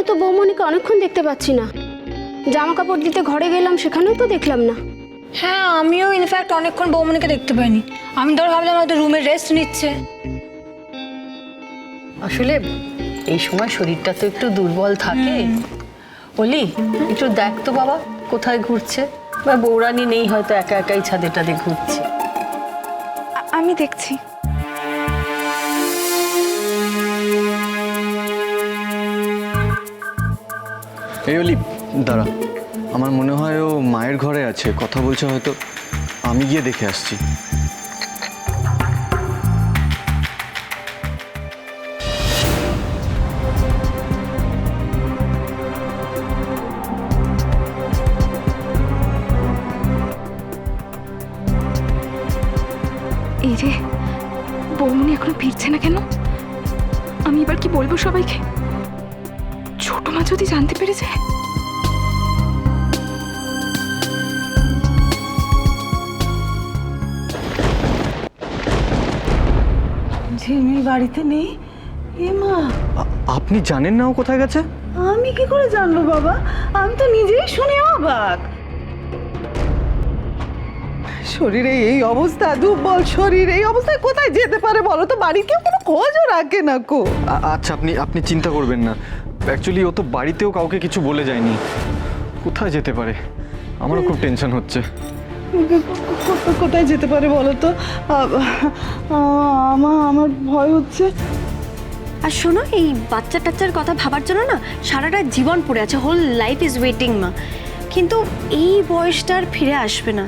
আমিও তো বৌমনিকে অনেকক্ষণ দেখতে পাচ্ছি না। জামা কাপড় দিতে ঘরে গেলাম সেখানেও তো দেখলাম না। হ্যাঁ আমিও ইনফ্যাক্ট অনেকক্ষণ বৌমনিকে দেখতে পাইনি। আমি ধর ভাবলাম হয়তো রুমে রেস্ট নিচ্ছে। আসলে এই সময় শরীরটা তো একটু দুর্বল থাকে। বলি একটু দেখ তো বাবা কোথায় ঘুরছে? বা বৌরানি নেই হয়তো একা একাই ছাদে টাদে ঘুরছে। আমি দেখছি। এই অলি দাঁড়া। আমার মনে হয় ও মায়ের ঘরে আছে। কথা বলছে হয়তো। আমি গিয়ে দেখে আসছি। এই রে বৌমনি এখনও ফিরছে না কেন? আমি এবার কি বলব সবাইকে? মা যদি জানতে পেরে যায় ঝিলমিল বাড়িতে নেই। এ মা। আপনি জানেন না ও কোথায় গেছে? আমি কি করে জানব বাবা? আমি তো নিজেই শুনে অবাক। শরীরে এই অবস্থা দুর্বল শরীর এই অবস্থায় কোথায় যেতে পারে বলো তো? বাড়ির কেউ কোনো খোঁজও রাখে না কো। আচ্ছা আপনি আপনি চিন্তা করবেন না। অ্যাকচুয়ালি ও তো বাড়িতেও কাউকে কিছু বলে যায়নি। কোথায় যেতে পারে? আমারও খুব টেনশন হচ্ছে। কোথায় যেতে পারে বলো তো? আমার আমার ভয় হচ্ছে। আর শোনো এই বাচ্চা টাচ্চার কথা ভাবার জন্য না সারাটা জীবন পড়ে আছে হোল লাইফ ইজ ওয়েটিং মা। কিন্তু এই বয়সটা আর ফিরে আসবে না।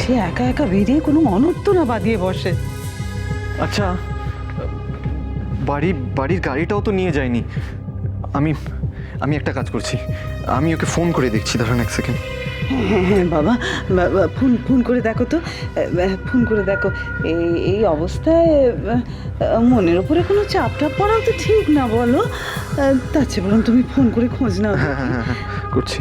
সে একা একা বেরিয়ে কোনো অনর্থ না বাদিয়ে বসে। আচ্ছা বাড়ি বাড়ির গাড়িটাও তো নিয়ে যায়নি। আমি আমি একটা কাজ করছি। আমি ওকে ফোন করে দেখছি দাঁড়ান এক সেকেন্ড। হ্যাঁ হ্যাঁ বাবা বাবা, ফোন ফোন করে দেখো তো। ফোন করে দেখো। এই এই অবস্থায় মনের উপরে কোনো চাপ টাপ পড়াও তো ঠিক না বলো। তার চেয়ে বরং তুমি ফোন করে খোঁজ নাও হ্যাঁ হ্যাঁ হ্যাঁ করছি।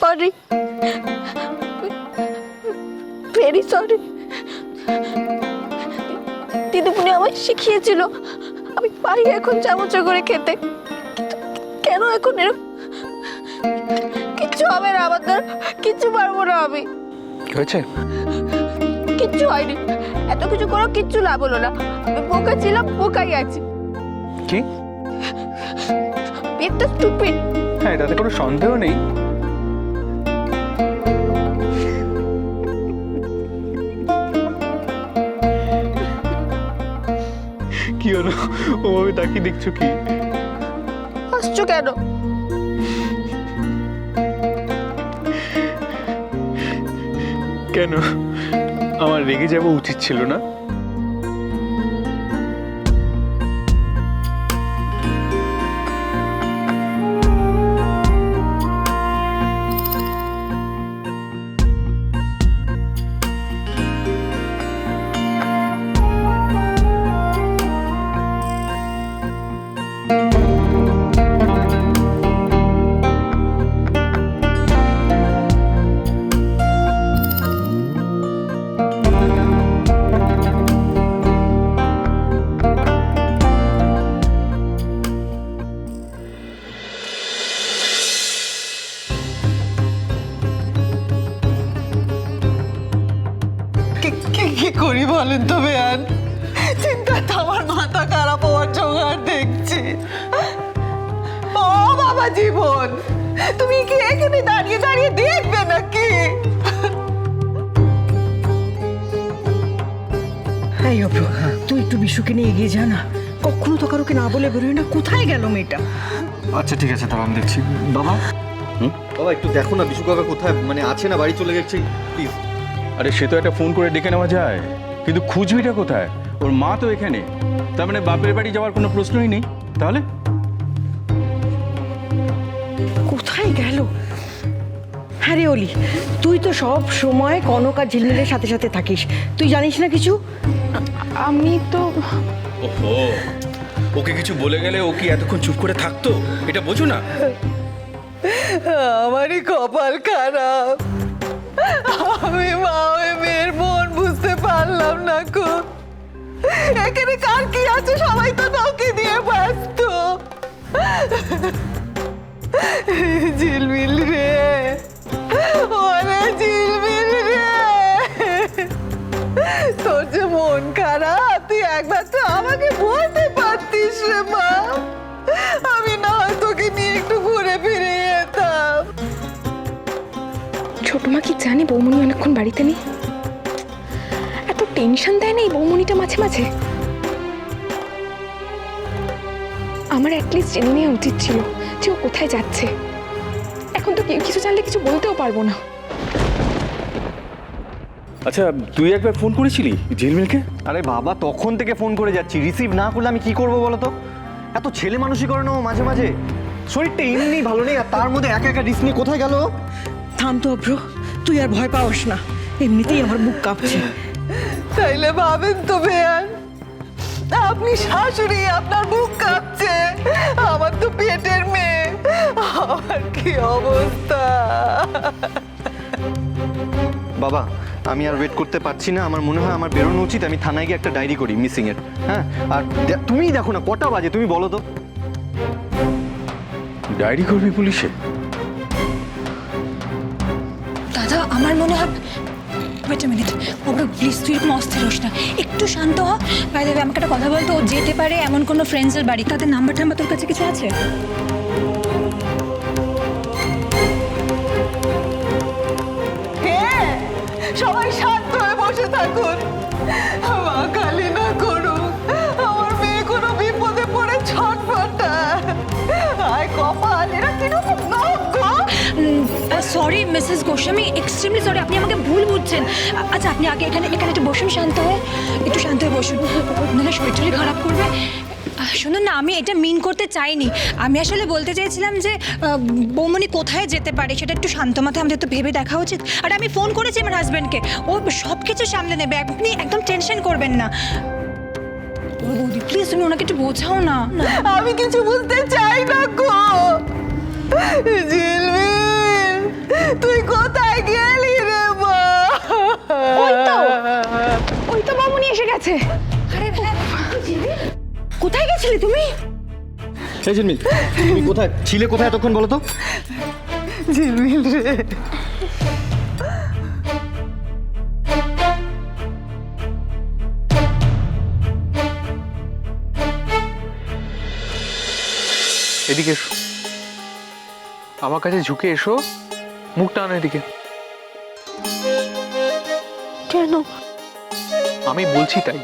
সরি ভেরি সরি দিদিমণি আমায় শিখিয়েছিল। আমি পারি এখন চামচ করে খেতে। কেন এখন এরকম কিচ্ছু হবে না আমার দ্বারা কিচ্ছু পারব না আমি। হয়েছে? কিচ্ছু হয়নি। এত কিছু করো কিচ্ছু লাভ হলো না। আমি বোকা ছিলাম বোকাই আছি। কি? একটা স্টুপিড হ্যাঁ এটাতে কোনো সন্দেহ নেই। কি হলো? ওভাবে তাকিয়ে দেখছ কি? হাসছো কেন? কেন? আমার রেগে যাওয়া উচিত ছিল না? তুমি কি এখানে দাঁড়িয়ে দাঁড়িয়ে দেখবে নাকি? এই অপ্র তুই একটু বিশুকে নিয়ে এগিয়ে যা না। কখনো তো কারোকে না বলে বেরোয় না কোথায় গেল মেয়েটা? আচ্ছা ঠিক আছে দাঁড়ান দেখছি। বাবা? বাবা একটু দেখো না বিশু কাকা কোথায় মানে আছে না বাড়ি চলে গেছে প্লিজ আরে সে তো একটা ফোন করে ডেকে নেওয়া যায়। কিন্তু খুঁজবিটা কোথায়? ওর মা তো এখানে। তার মানে বাপের বাড়ি যাওয়ার কোনো প্রশ্নই নেই। তাহলে? কোথায় গেল? হ্যাঁ রে অলি তুই তো সব সময় কনক আর ঝিলমিলের সাথে সাথে থাকিস। তুই জানিস না কিছু? আমি তো ওকে কিছু বলে গেলে ও কি এতক্ষণ চুপ করে থাকতো? এটা বোঝো না। আমারই কপাল খারাপ। আমি মা ওই মেয়ের মন বুঝতে পারলাম না কো এখানে কার কি আছে সবাই তো নৌকে দিয়ে ছোট মা কি জানে বৌমনি অনেকক্ষণ বাড়িতে নেই? এত টেনশন দেয় না এই বৌমনিটা মাঝে মাঝে? আমার অ্যাটলিস্ট জেনে নেওয়া উচিত ছিল যে ও কোথায় যাচ্ছে। এখন তো কেউ কিছু জানলে কিছু বলতেও পারব না। আচ্ছা তুই একবার ফোন করেছিলি ঝিলমিলকে? আরে বাবা তখন থেকে ফোন করে যাচ্ছি। রিসিভ না করলে আমি কি করব বলো তো? এত ছেলে মানুষই করে না ও মাঝে মাঝে। শরীরটা এমনি ভালো নেই আর তার মধ্যে একা একা রিস্ক নিয়ে কোথায় গেল? থাম তো অভ্র। তুই আর ভয় পাওস না। এমনিতেই আমার বুক কাঁপছে। তাইলে ভাবেন তো বেয়ান আপনি শাশুড়ি আপনার বুক কাঁপছে। আমার তো পেটের মেয়ে। আমার কি অবস্থা? বাবা আমি আর ওয়েট করতে পারছি না। আমার মনে হয় আমার বেরোনো উচিত। আমি থানায় গিয়ে একটা ডায়েরি করি মিসিং এর। হ্যাঁ? আর তুমিই দেখো না কটা বাজে তুমি বলো তো। ডায়েরি করবি পুলিশে? দাদা, আমার মনে হয় wait a minute okay please তুই এরকম অস্থির হোস না। একটু শান্ত হ। ভাই দেবে আমাকে একটা কথা বলতো, ও যেতে পারে এমন কোনো ফ্রেন্ডসের বাড়ি। তাদের নাম্বার টাম্বার তোর কাছে কিছু আছে? হ্যাঁ সবাই শান্ত হয়ে বসে থাকুন। মিসেস গোস্বামী এক্সট্রিমলি সরি আপনি আমাকে ভুল বুঝছেন। আচ্ছা আপনি আগে এখানে এখানে একটু বসুন, শান্ত হয়ে। একটু শান্ত হয়ে বসুন। নাহলে শরীর খারাপ করবে। শুনুন না, আমি এটা মিন করতে চাইনি। আমি আসলে বলতে চাইছিলাম যে বৌমনি কোথায় যেতে পারে, সেটা একটু শান্ত মাথায় আমাদের তো ভেবে দেখা উচিত। আর আমি ফোন করেছি আমার হাজব্যান্ডকে ও সব কিছু সামলে নেবে, আপনি একদম টেনশন করবেন না। প্লিজ তুমি ওনাকে একটু বোঝাও না। আমি কিছু বুঝতে চাই না গো। তুই কোথায় গেলি রে মা? ওই তো ওই তো বৌমনি এসে গেছে। আরে কোথায় গেছিলে তুমি? এই ঝিলমিল তুমি কোথায় ছিলে কোথায় এতক্ষণ বলো তো? ঝিলমিল রে। এদিকে এসো। আমার কাছে ঝুঁকে এসো। মুখটা আনো এদিকে। কেন? আমি বলছি তাই।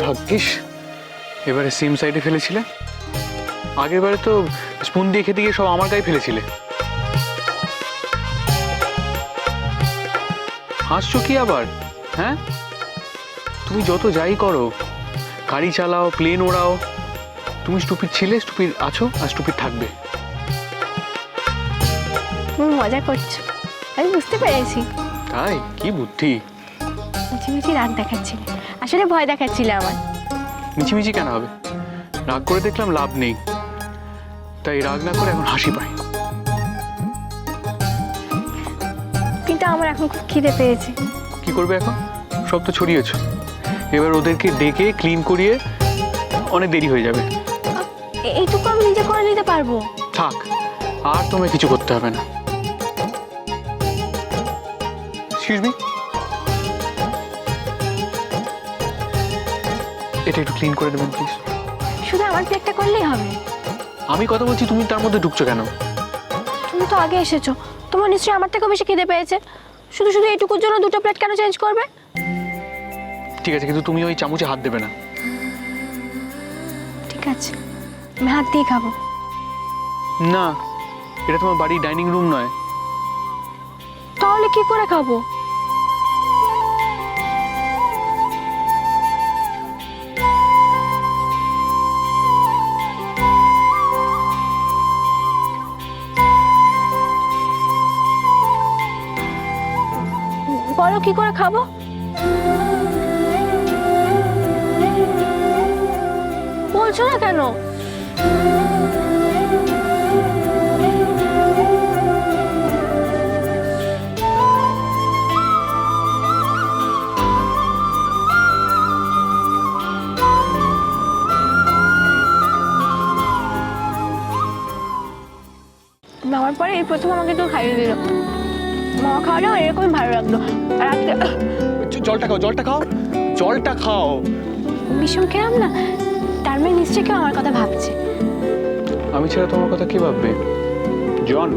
ভাগ্যিস এবারে সিম সাইডে ফেলেছিলে? আগের বারে তো স্পুন দিয়ে খেতে গিয়ে সব আমার গায়ে ফেলেছিলে। হাসছো কি আবার? হ্যাঁ? তুমি যত যাই করো গাড়ি চালাও প্লেন ওড়াও তুমি স্টুপিড ছিলে স্টুপিড আছো আর স্টুপিড থাকবে। তুমি মজা করছ। আমি বুঝতে পেরেছি। তাই? কি বুদ্ধি? রাগ দেখাচ্ছিলে। আসলে ভয় দেখাচ্ছিলে আমার। মিছিমিছি কেন হবে? রাগ করে দেখলাম লাভ নেই। তাই রাগ না করে এখন হাসি পাই। কিন্তু আমার এখন খুব খিদে পেয়েছে। কি করবে এখন? সব তো ছড়িয়েছো। এবার ওদেরকে ডেকে ক্লিন করিয়ে অনেক দেরি হয়ে যাবে। এইটুকু আমি নিজে করে নিতে পারব? থাক আর তোমায় কিছু করতে হবে না। এক্সকিউজ মি এটা একটু ক্লিন করে দেবেন প্লিজ শুধু আমার প্লেটটা করলেই হবে। আমি কথা বলছি তুমি তার মধ্যে ঢুকছো কেন? তুমি তো আগে এসেছ। তোমার নিশ্চয়ই আমার থেকেও বেশি খিদে পেয়েছে। শুধু শুধু এইটুকুর জন্য দুটো প্লেট কেন চেঞ্জ করবে? ঠিক আছে কিন্তু তুমি ওই চামচে হাত দেবে না। ঠিক আছে আমি হাত দিয়ে খাব। না এটা তোমার বাড়ির ডাইনিং রুম নয়। তাহলে কি করে খাব? করে খাব? বলছো না কেন? মামার পরে এই প্রথম আমাকে কেউ খাইয়ে দিল। মামা খাওয়ালেও এরকমই ভালো লাগল। আর আজকে জলটা খাও জলটা খাও। জলটা খাও। বিষম খেলাম না? তার মানে নিশ্চয়ই কেউ আমার কথা ভাবছে। আমি ছাড়া তোমার কথা কি ভাববে? জন।